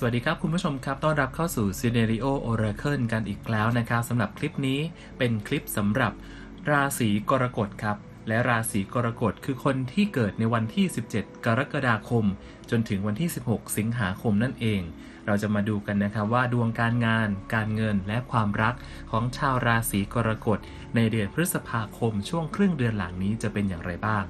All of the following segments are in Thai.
สวัสดีครับ คุณผู้ชมครับ ต้อนรับเข้าสู่ Scenario Oracle กันอีกแล้วนะครับสำหรับคลิปนี้เป็นคลิปสำหรับราศีกรกฎครับ และราศีกรกฎคือคนที่เกิดในวันที่ 17 กรกฎาคม จนถึงวันที่ 16 สิงหาคมนั่นเอง เราจะมาดูกันนะครับว่าดวงการงาน การเงินและความรักของชาวราศีกรกฎในเดือนพฤษภาคมช่วงครึ่งเดือนหลังนี้จะเป็นอย่างไรบ้าง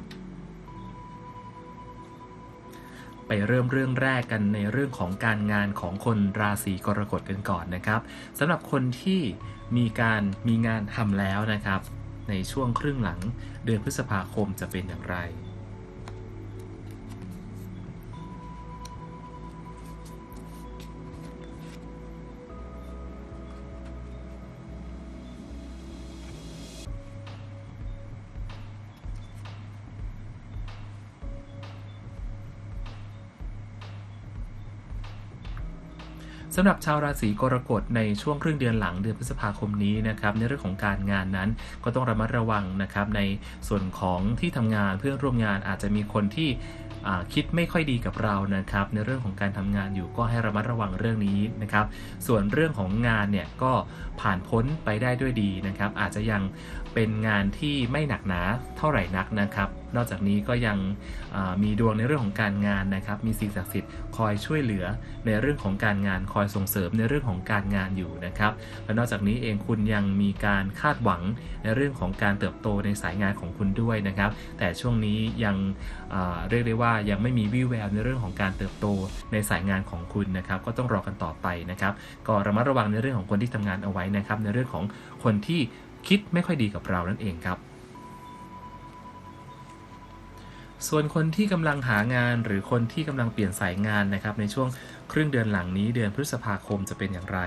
ไปเริ่มเรื่องแรกกันในเรื่องของการงานของคนราศีกรกฎกันก่อนนะครับสำหรับคนที่มีการมีงานทำแล้วนะครับ ในช่วงครึ่งหลังเดือนพฤษภาคมจะเป็นอย่างไร สำหรับชาวราศีกรกฎในช่วงครึ่งเดือนหลังเดือนพฤษภาคมนี้นะครับในเรื่องของการงานนั้นก็ต้องระมัดระวังนะครับในส่วนของที่ทำงานเพื่อนร่วมงานอาจจะมีคนที่คิดไม่ค่อยดีกับเรานะครับ ในเรื่องของการทำงานอยู่ก็ให้ระมัดระวังเรื่องนี้นะครับ ส่วนเรื่องของงานเนี่ยก็ผ่านพ้นไปได้ด้วยดีนะครับ อาจจะยังเป็นงานที่ไม่หนักหนาเท่าไหร่นักนะครับ นอกจากนี้ก็ยังมีดวงในเรื่องของการงานนะครับ มีสิ่งศักดิ์สิทธิ์คอยช่วยเหลือในเรื่องของการงานคอยส่งเสริมในเรื่องของการงานอยู่นะครับ และนอกจากนี้เองคุณยังมีการคาดหวังในเรื่องของการเติบโตในสายงานของคุณด้วยนะครับ แต่ช่วงนี้ยังเรียกได้ว่ายังไม่มีวี่แววในเรื่องของการเติบโตในสายงานของคุณนะครับ ก็ต้องรอกันต่อไปนะครับ ก็ระมัดระวังในเรื่องของคนที่ทำงานเอาไว้นะครับ ในเรื่องของคนที่ คิดไม่ค่อยดีกับเรานั่นเองครับ ส่วนคนที่กำลังหางานหรือคนที่กำลังเปลี่ยนสายงานนะครับในช่วงครึ่งเดือนหลังนี้เดือนพฤษภาคมจะเป็นอย่างไร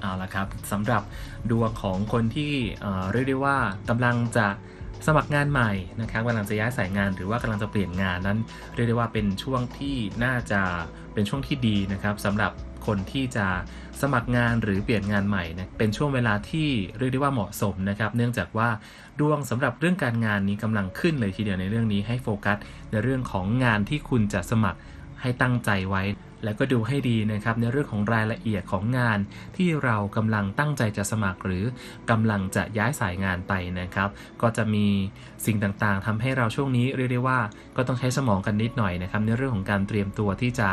เอาละครับสำหรับดวงของคนที่เรียกได้ว่ากำลังจะสมัครงานใหม่นะครับกำลังจะย้ายสายงานหรือว่ากำลังจะเปลี่ยนงานนั้น เรียกได้ว่าเป็นช่วงที่น่าจะเป็นช่วงที่ดีนะครับสำหรับคนที่จะสมัครงานหรือเปลี่ยนงานใหม่นะเป็นช่วงเวลาที่เรียกได้ว่าเหมาะสมนะครับ เนื่องจากว่าดวงสำหรับเรื่องการงานนี้กำลังขึ้นเลยทีเดียวในเรื่องนี้ให้โฟกัสในเรื่องของงานที่คุณจะสมัคร ให้ตั้งใจไว้ แล้วก็ดูให้ดีนะครับในเรื่องของรายละเอียดของงาน ที่เรากำลังตั้งใจจะสมัครหรือกำลังจะย้ายสายงานไปนะครับ ก็จะมีสิ่งต่างๆทำให้เราช่วงนี้เรียกได้ว่าก็ต้องใช้สมองกันนิดหน่อยนะครับ ในเรื่องของการเตรียมตัวที่จะ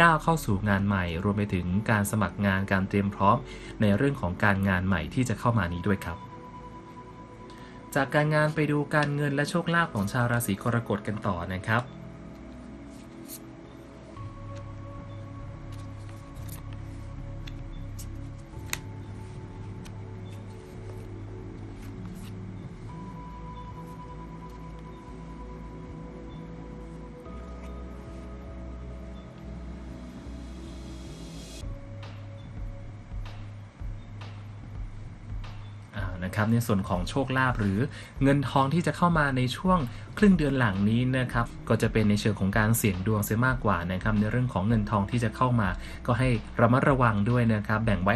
ก้าวเข้าสู่งานใหม่ รวมไปถึงการสมัครงานการเตรียมพร้อม ในเรื่องของการงานใหม่ที่จะเข้ามานี้ด้วยครับจากการงานไปดูการเงินและโชคลาภของชาวราศีกรกฎกันต่อนะครับ นะครับในส่วนของโชคลาภหรือเงินทองที่จะเข้ามาในช่วงครึ่งเดือนหลังนี้นะครับก็จะเป็นในเชิงของการเสี่ยงดวงเสียมากกว่านะครับในเรื่องของเงินทองที่จะเข้ามา ก็ให้ระมัดระวังด้วยนะครับแบ่งไว้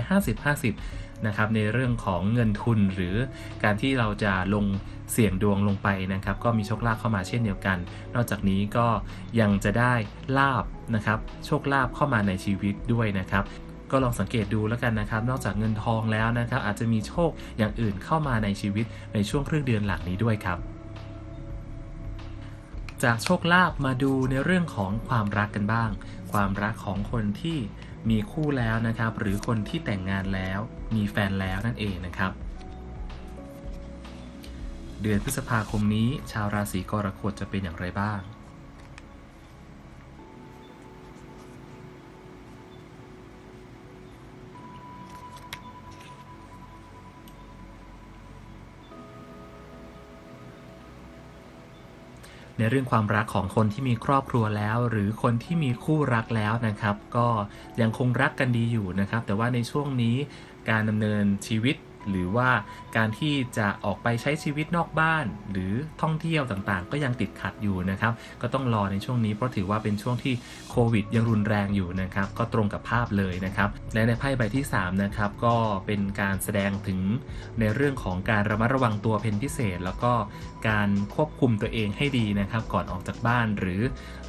50-50นะครับในเรื่องของเงินทุนหรือการที่เราจะลงเสี่ยงดวงลงไปนะครับ ก็มีโชคลาภเข้ามาเช่นเดียวกัน นอกจากนี้ก็ยังจะได้ลาบนะครับโชคลาภเข้ามาในชีวิตด้วยนะครับ ก็ลองสังเกตดูแล้วกันนะครับ นอกจากเงินทองแล้วนะครับ อาจจะมีโชคอย่างอื่นเข้ามาในชีวิตในช่วงครึ่งเดือนหลังนี้ด้วยครับจากโชคลาภมาดูในเรื่องของความรักกันบ้าง ความรักของคนที่มีคู่แล้วนะครับ หรือคนที่แต่งงานแล้ว มีแฟนแล้วนั่นเองนะครับ เดือนพฤษภาคมนี้ชาวราศีกรกฎจะเป็นอย่างไรบ้าง ในเรื่องความรักของคนที่มีครอบครัวแล้ว หรือคนที่มีคู่รักแล้วนะครับ ก็ยังคงรักกันดีอยู่นะครับ แต่ว่าในช่วงนี้การดำเนินชีวิต หรือว่าการที่จะออกไปใช้ชีวิตนอกบ้าน หรือท่องเที่ยวต่างๆ ก็ยังติดขัดอยู่นะครับ ก็ต้องรอในช่วงนี้เพราะถือว่าเป็นช่วงที่โควิดยังรุนแรงอยู่นะครับ ก็ตรงกับภาพเลยนะครับ และในไพ่ใบที่3นะครับก็เป็นการแสดงถึงในเรื่องของการระมัดระวังตัวเป็นพิเศษ แล้วก็การควบคุมตัวเองให้ดีนะครับ ก่อนออกจากบ้านหรือ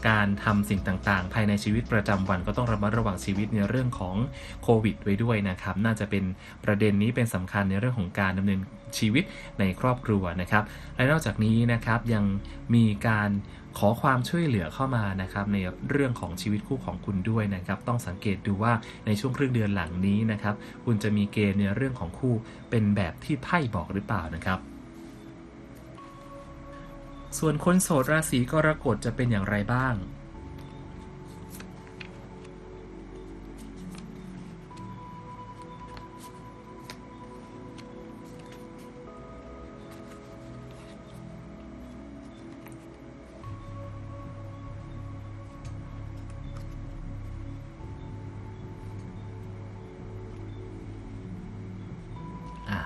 การทำสิ่งต่างๆ ภายในชีวิตประจำวันก็ต้องระมัดระวังชีวิตในเรื่องของโควิดไว้ด้วยนะครับ น่าจะเป็นประเด็นนี้เป็นสำคัญในเรื่องของการดำเนินชีวิตในครอบครัวนะครับ และนอกจากนี้นะครับยังมีการขอความช่วยเหลือเข้ามานะครับในเรื่องของชีวิตคู่ของคุณด้วยนะครับ ต้องสังเกตดูว่าในช่วงครึ่งเดือนหลังนี้นะครับ คุณจะมีเกณฑ์ในเรื่องของคู่เป็นแบบที่ไพ่บอกหรือเปล่านะครับส่วนคนโสดราศีกรกฎจะเป็นอย่างไรบ้าง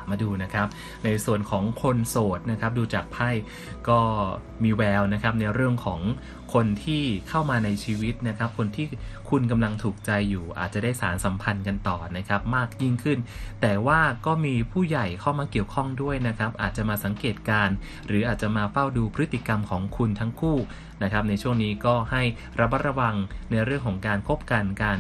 มาดูนะครับ ในส่วนของคนโสดนะครับ ดูจากไพ่ก็มีแววนะครับในเรื่องของคนที่เข้ามาในชีวิตนะครับ คนที่คุณกำลังถูกใจอยู่ อาจจะได้สารสัมพันธ์กันต่อนะครับ มากยิ่งขึ้น แต่ว่าก็มีผู้ใหญ่เข้ามาเกี่ยวข้องด้วยนะครับ อาจจะมาสังเกตการ์หรืออาจจะมาเฝ้าดูพฤติกรรมของคุณทั้งคู่นะครับในช่วงนี้ก็ให้ระมัดระวังในเรื่องของการคบกันการ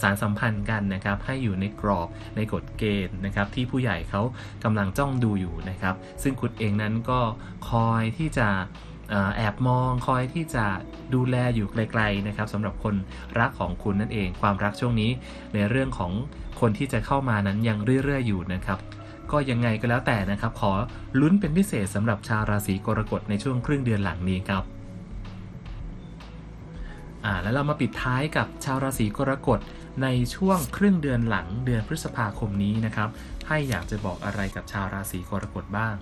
สารสัมพันธ์กันนะครับให้อยู่ในกรอบในกฎเกณฑ์นะครับที่ผู้ใหญ่เขากำลังจ้องดูอยู่นะครับ ซึ่งคุณเองนั้นก็คอยที่จะแอบมองคอยที่จะดูแลอยู่ไกลๆนะครับสำหรับคนรักของคุณนั่นเอง ความรักช่วงนี้ในเรื่องของคนที่จะเข้ามานั้นยังเรื่อยๆอยู่นะครับก็ยังไงก็แล้วแต่นะครับ ขอลุ้นเป็นพิเศษสำหรับชาวราศีกรกฎในช่วงครึ่งเดือนหลังนี้ครับ อ่าแล้วเรามาปิดท้ายกับชาวราศีกรกฎในช่วงครึ่งเดือนหลังเดือนพฤษภาคมนี้นะครับ ให้อยากจะบอกอะไรกับชาวราศีกรกฎบ้าง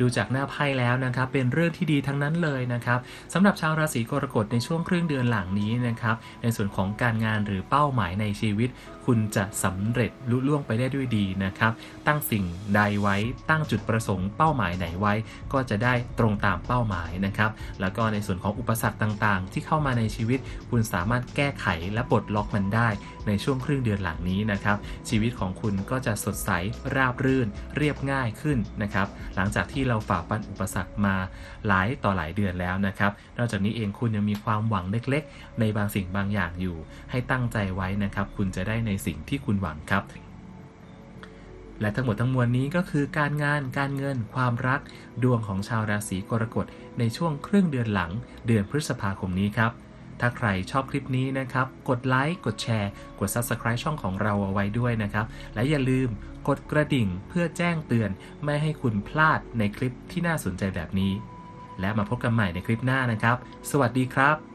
ดูจากหน้าไพ่แล้วนะครับ เป็นเรื่องที่ดีทั้งนั้นเลยนะครับสำหรับชาวราศีกรกฎในช่วงครึ่งเดือนหลังนี้นะครับ ในส่วนของการงานหรือเป้าหมายในชีวิต คุณจะสำเร็จลุล่วงไปได้ด้วยดีนะครับ ตั้งสิ่งใดไว้ตั้งจุดประสงค์เป้าหมายไหนไว้ ก็จะได้ตรงตามเป้าหมายนะครับ แล้วก็ในส่วนของอุปสรรคต่างๆ ที่เข้ามาในชีวิต คุณสามารถแก้ไขและปลดล็อกมันได้ ในช่วงครึ่งเดือนหลังนี้นะครับ ชีวิตของคุณก็จะสดใสราบรื่น เรียบง่ายขึ้นนะครับ หลังจากที่เราฝ่าฟันอุปสรรคมาหลายต่อหลายเดือนแล้วนะครับ นอกจากนี้เองคุณยังมีความหวังเล็กๆ ในบางสิ่งบางอย่างอยู่ ให้ตั้งใจไว้นะครับ คุณจะได้ในสิ่งที่คุณหวังครับและทั้งหมดทั้งมวลนี้ก็คือการงานการเงินความรัก ดวงของชาวราศีกรกฎในช่วงครึ่งเดือนหลัง เดือนพฤษภาคมนี้ครับ ถ้าใครชอบคลิปนี้นะครับ กดไลค์กดแชร์ กด Subscribe ช่องของเราเอาไว้ด้วยนะครับ และอย่าลืมกดกระดิ่งเพื่อแจ้งเตือน ไม่ให้คุณพลาดในคลิปที่น่าสนใจแบบนี้ และมาพบกันใหม่ในคลิปหน้านะครับ สวัสดีครับ